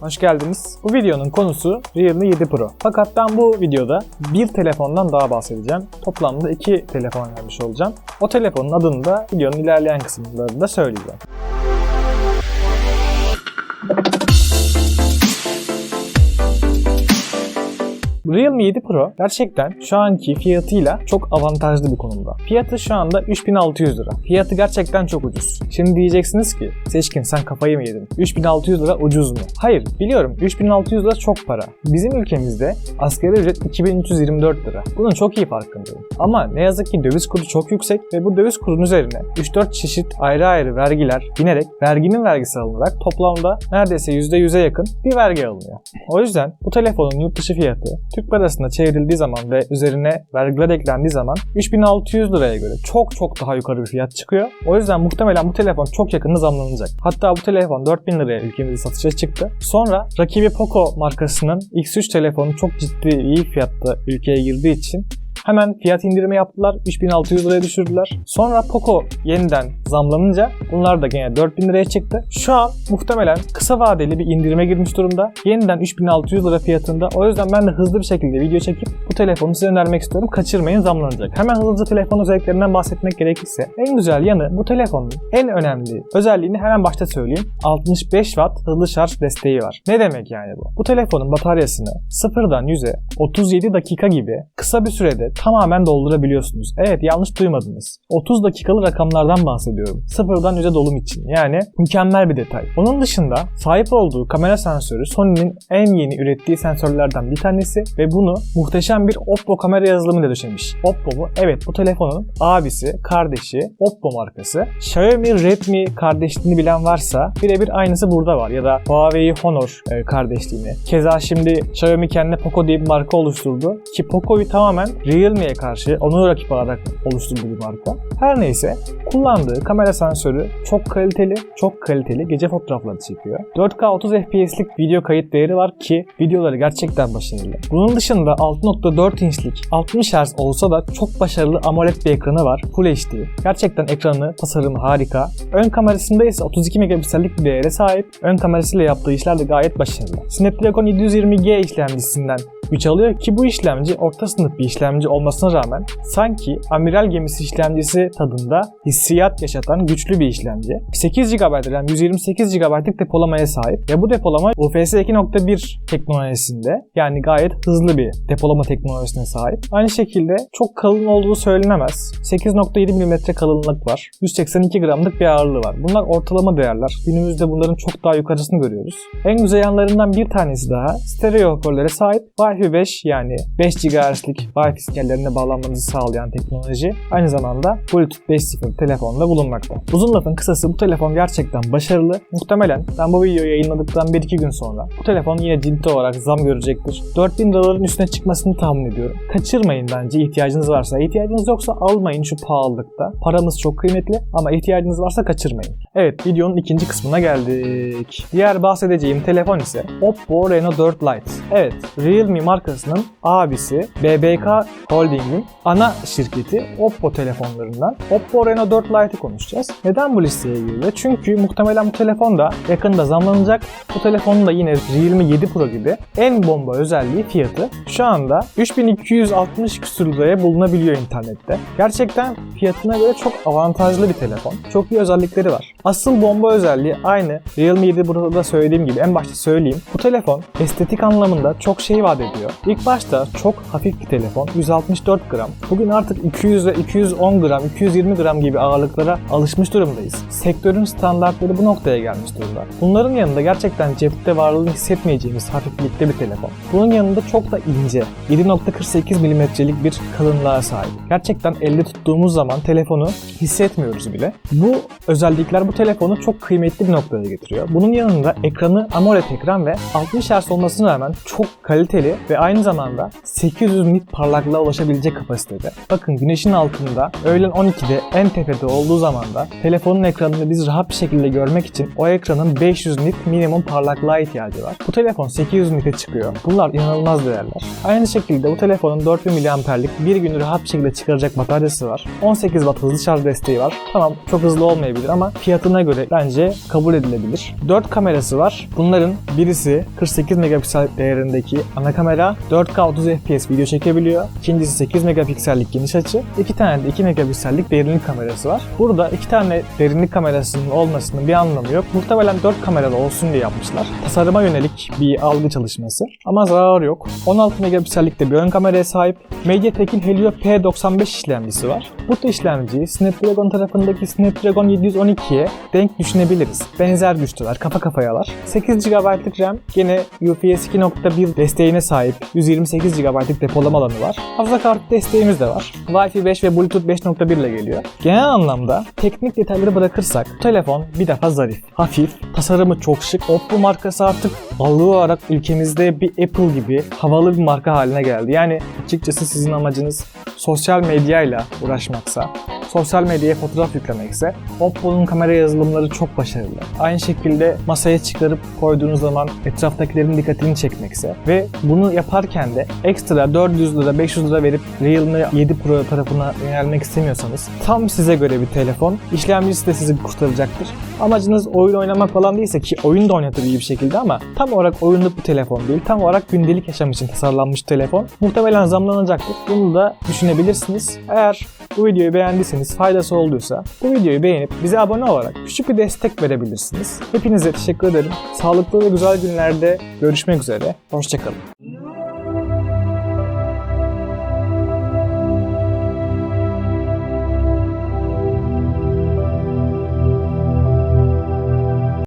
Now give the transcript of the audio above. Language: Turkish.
Hoş geldiniz. Bu videonun konusu Realme 7 Pro. Fakat ben bu videoda bir telefondan daha bahsedeceğim. Toplamda iki telefon vermiş olacağım. O telefonun adını da videonun ilerleyen kısımlarında söyleyeceğim. Realme 7 Pro gerçekten şu anki fiyatıyla çok avantajlı bir konumda. Fiyatı şu anda 3600 lira. Fiyatı gerçekten çok ucuz. Şimdi diyeceksiniz ki Seçkin sen kafayı mı yedin? 3600 lira ucuz mu? Hayır biliyorum 3600 lira çok para. Bizim ülkemizde asgari ücret 2324 lira. Bunun çok iyi farkındayım. Ama ne yazık ki döviz kuru çok yüksek ve bu döviz kurunun üzerine 3-4 çeşit ayrı ayrı vergiler binerek verginin vergisi alınarak toplamda neredeyse %100'e yakın bir vergi alınıyor. O yüzden bu telefonun yurt dışı fiyatı Türk parasına çevrildiği zaman ve üzerine vergiler eklendiği zaman 3600 liraya göre çok çok daha yukarı bir fiyat çıkıyor. O yüzden muhtemelen bu telefon çok yakında zamlanacak. Hatta bu telefon 4000 liraya ülkemizde satışa çıktı. Sonra rakibi Poco markasının X3 telefonu çok ciddi iyi fiyatta ülkeye girdiği için Hemen fiyat indirimi yaptılar. 3600 liraya düşürdüler. Sonra Poco yeniden zamlanınca bunlar da gene 4000 liraya çıktı. Şu an muhtemelen kısa vadeli bir indirime girmiş durumda. Yeniden 3600 lira fiyatında. O yüzden ben de hızlı bir şekilde video çekip bu telefonu size önermek istiyorum. Kaçırmayın zamlanacak. Hemen hızlıca telefon özelliklerinden bahsetmek gerekirse en güzel yanı bu telefonun en önemli özelliğini hemen başta söyleyeyim. 65 watt hızlı şarj desteği var. Ne demek yani bu? Bu telefonun bataryasını sıfırdan 100'e 37 dakika gibi kısa bir sürede tamamen doldurabiliyorsunuz. Evet yanlış duymadınız. 30 dakikalı rakamlardan bahsediyorum. Sıfırdan 100'e dolum için. Yani mükemmel bir detay. Onun dışında sahip olduğu kamera sensörü Sony'nin en yeni ürettiği sensörlerden bir tanesi ve bunu muhteşem bir Oppo kamera yazılımı ile döşemiş. Oppo mu? Evet bu telefonun abisi, kardeşi Oppo markası. Xiaomi Redmi kardeşliğini bilen varsa birebir aynısı burada var. Ya da Huawei Honor e, kardeşliğini. Keza şimdi Xiaomi kendine Poco diye bir marka oluşturdu. Ki Poco'yu tamamen Realme'ye karşı onu rakip alarak oluşturduğu bir marka. Her neyse kullandığı kamera sensörü çok kaliteli, çok kaliteli gece fotoğrafları çekiyor. 4K 30 FPS'lik video kayıt değeri var ki videoları gerçekten başarılı. Bunun dışında 6.4 inçlik 60 Hz olsa da çok başarılı AMOLED bir ekranı var. Full HD. Gerçekten ekranı, tasarımı harika. Ön kamerasında ise 32 megapiksellik bir değere sahip. Ön kamerasıyla yaptığı işler de gayet başarılı. Snapdragon 720G işlemcisinden güç alıyor ki bu işlemci orta sınıf bir işlemci olmasına rağmen sanki amiral gemisi işlemcisi tadında hissiyat yaşatan güçlü bir işlemci. 8 GB RAM 128 GB'lık depolamaya sahip ve bu depolama UFS 2.1 teknolojisinde yani gayet hızlı bir depolama teknolojisine sahip. Aynı şekilde çok kalın olduğu söylenemez. 8.7 mm kalınlık var. 182 gramlık bir ağırlığı var. Bunlar ortalama değerler. Günümüzde bunların çok daha yukarısını görüyoruz. En güzel yanlarından bir tanesi daha stereo hoparlöre sahip Wi-Fi 5 yani 5 GHz'lik Wi-Fi sinyallerine bağlanmanızı sağlayan teknoloji aynı zamanda Bluetooth 5.0 telefonda bulunmakta. Uzun lafın kısası bu telefon gerçekten başarılı. Muhtemelen ben bu videoyu yayınladıktan 1-2 gün sonra bu telefon yine ciddi olarak zam görecektir. 4000 doların üstüne çıkmasını tahmin ediyorum. Kaçırmayın bence ihtiyacınız varsa. İhtiyacınız yoksa almayın şu pahalılıkta. Paramız çok kıymetli ama ihtiyacınız varsa kaçırmayın. Evet videonun ikinci kısmına geldik. Diğer bahsedeceğim telefon ise Oppo Reno 4 Lite. Evet Realme markasının abisi BBK Holding'in ana şirketi Oppo telefonlarından Oppo Reno 4 Lite'ı konuşacağız. Neden bu listeye girdi? Çünkü muhtemelen bu telefon da yakında zamlanacak. Bu telefonun da yine Realme 7 Pro gibi en bomba özelliği fiyatı. Şu anda 3260 küsur liraya bulunabiliyor internette. Gerçekten fiyatına göre çok avantajlı bir telefon. Çok iyi özellikleri var. Asıl bomba özelliği aynı Realme 7 Pro'da söylediğim gibi en başta söyleyeyim. Bu telefon estetik anlamında çok şey vaat ediyor. İlk başta çok hafif bir telefon. 164 gram. Bugün artık 200 ve 210 gram, 220 gram gibi ağırlıklara alışmış durumdayız. Sektörün standartları bu noktaya gelmiş durumda. Bunların yanında gerçekten cepte varlığını hissetmeyeceğimiz hafiflikte bir telefon. Bunun yanında çok da ince, 7.48 milimetrelik bir kalınlığa sahip. Gerçekten elde tuttuğumuz zaman telefonu hissetmiyoruz bile. Bu özellikler bu telefonu çok kıymetli bir noktaya getiriyor. Bunun yanında ekranı AMOLED ekran ve 60 Hz olmasına rağmen çok kaliteli ve aynı zamanda 800 nit parlaklığa ulaşabilecek kapasitede. Bakın güneşin altında öğlen 12'de en tepede olduğu zaman da telefonun ekranını biz rahat bir şekilde görmek için o ekranın 500 nit minimum parlaklığa ihtiyacı var. Bu telefon 800 nite çıkıyor. Bunlar inanılmaz değerler. Aynı şekilde bu telefonun 4000 mAh'lik bir günü rahat bir şekilde çıkaracak bataryası var. 18 Watt hızlı şarj desteği var. Tamam çok hızlı olmayabilir ama fiyatına göre bence kabul edilebilir. 4 kamerası var. Bunların birisi 48 megapiksel değerindeki ana kamera 4K 30 FPS video çekebiliyor. İkincisi 8 megapiksellik geniş açı. İki tane de 2 megapiksellik derinlik kamerası var. Burada iki tane derinlik kamerasının olmasının bir anlamı yok. Muhtemelen 4 kameralı olsun diye yapmışlar. Tasarıma yönelik bir algı çalışması. Ama zararı yok. 16 megapiksellik de bir ön kameraya sahip. MediaTek'in Helio P95 işlemcisi var. Bu işlemciyi Snapdragon tarafındaki Snapdragon 712'ye denk düşünebiliriz. Benzer güçteler, kafa kafayalar. 8 GB'lık RAM, gene UPS 2.1 desteğine sahip 128 GB'lık depolama alanı var. Hafıza kartı desteğimiz de var. Wi-Fi 5 ve Bluetooth 5.1 ile geliyor. Genel anlamda teknik detayları bırakırsak bu telefon bir defa zarif, hafif, tasarımı çok şık. Oppo markası artık algı olarak ülkemizde bir Apple gibi havalı bir marka haline geldi. Yani açıkçası sizin amacınız sosyal medyayla uğraşmaksa, sosyal medyaya fotoğraf yüklemekse Oppo'nun kamera yazılımları çok başarılı. Aynı şekilde masaya çıkarıp koyduğunuz zaman etraftakilerin dikkatini çekmekse ve bunu yaparken de ekstra 400 lira 500 lira verip Realme 7 Pro tarafına yönelmek istemiyorsanız tam size göre bir telefon. İşlemcisi de sizi kurtaracaktır. Amacınız oyun oynamak falan değilse ki oyun da oynatır iyi bir şekilde ama tam olarak oyunluk bir telefon değil. Tam olarak gündelik yaşam için tasarlanmış telefon. Muhtemelen zamlanacaktır. Bunu da düşünebilirsiniz. Eğer bu videoyu beğendiyseniz, faydası olduysa bu videoyu beğenip bize abone olarak küçük bir destek verebilirsiniz. Hepinize teşekkür ederim. Sağlıklı ve güzel günlerde görüşmek üzere. Hoşçakalın.